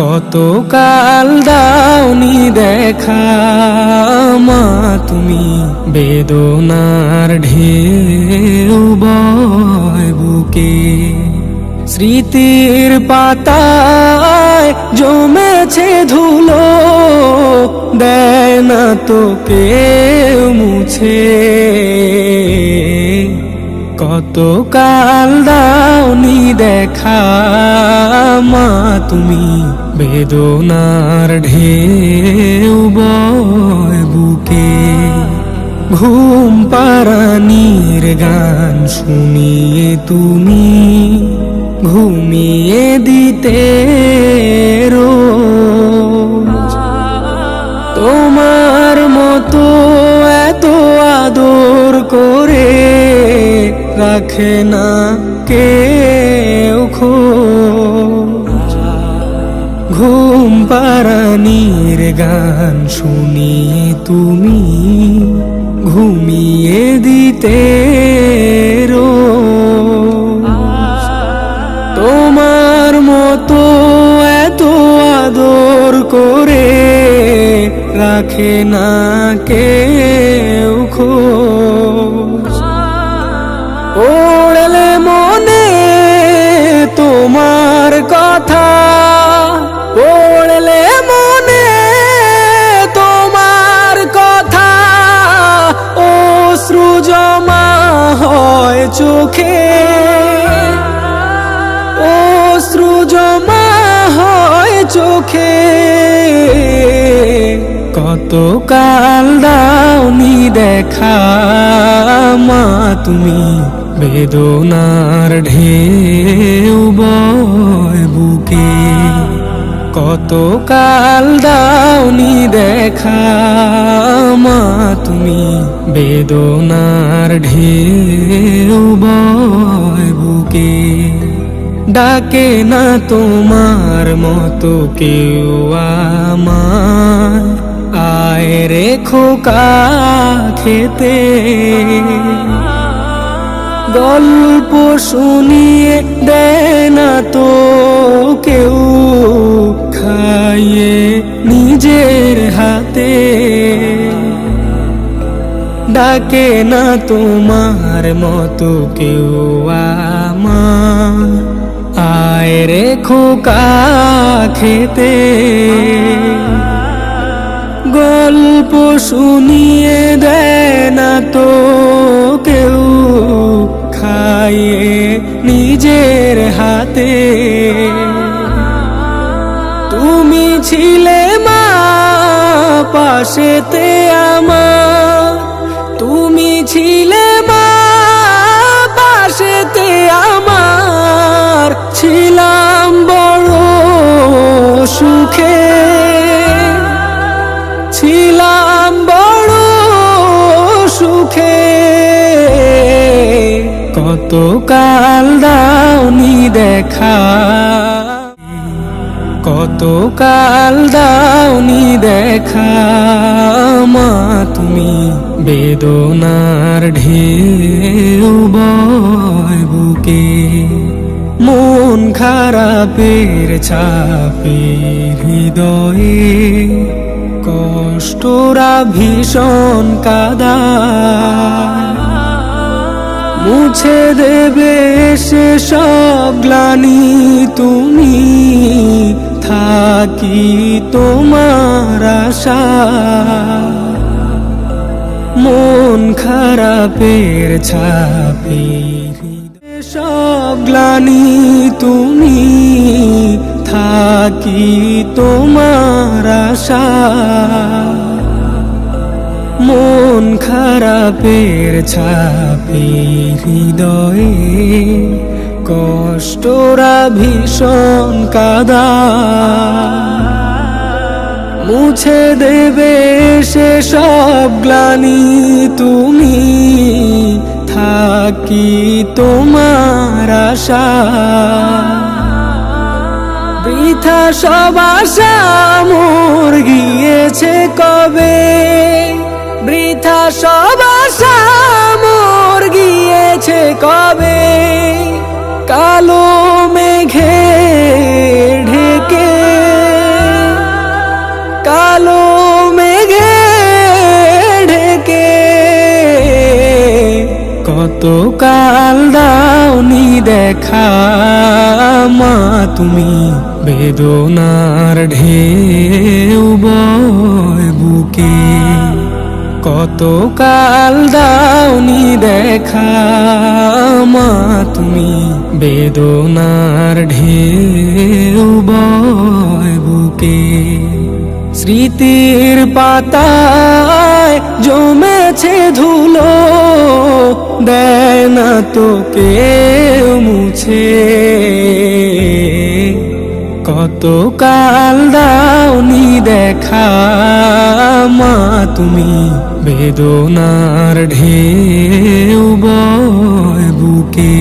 কত কাল দাওনি দেখা মা তুমি বেদনার ঢেউ বয় বুকে। স্মৃতির পাতায় জমেছে ধুলো, দেয় না তো কেউ মুছে। কত কাল দাওনি দেখা মা তুমি বেদনার ঢেউ বুকে, ঘুম পারানির গান শুনিয়ে তুমি ঘুমিয়ে দিতে রোজ। তোমার মতো এত আদর করে রাখে না কেউ পারানির গান শুনিয়ে তুমি, ঘুমিয়ে দিতে তোমার মতো এত আদর করে রাখে না কেউ খোঁজ। পড়লে মনে তোমার কথা চোখে। কত কাল দাওনি দেখা মা তুমি, বেদনার ঢেউ বয় বুকে। কত কাল দাওনি দেখা মা তুমি, বেদনার ঢেউ বয় বুকে। ডাকে না তোমার মতো কেউ আমার। আয় রে খোকা খেতে। গল্প শুনিয়ে দেয় না তো কেউ। খাইয়ে নিজের হাতে। ডাকে না তোমার মতো কেউ আমার। আয় রে খোকা খেতে। গল্প শুনিয়ে দেয় না তো কেউ, খাইয়ে নিজের হাতে। তুমি ছিলে মা পাশেতে আমার, তুমি ছিলে মা পাশেতে কত কাল দাওনি দেখা? কত কাল দাওনি দেখা? মা, তুমি বেদনার ঢেউ বয় বুকে, মন খারাপের চাপে হৃদয়ে কষ্টরা ভীষণ কাদা। মুছে দেবে সে সব গ্লানি তুমি। থাকি তোমার আশা। মন খারাপের ছাপে সব গ্লানি তুমি। থাকি তোমার আশা। মন খারাপের ছাপে হৃদয়ে কষ্টরা ভীষণ কাদা। মুছে দেবে সে সব গ্লানি তুমি, থাকি তোমার আশা। বৃথা সব আশা, মোর গিয়েছে কবে? বৃথা সব মোর গিয়েছে কবে? কালো মেঘে ঢেকে। কালো মেঘে ঢেকে। কত কাল দাউনি দেখা মা, তুমি বেদনার ঢেউ বুকে। কত কাল দাওনি দেখা মা তুমি বেদনার ঢেউ বয় বুকে। স্মৃতির পাতায় জমেছে ধুলো, দেয় না তোকে মুছে। কত কাল দাওনি দেখা মা তুমি বেদনার ঢেউ বুকে।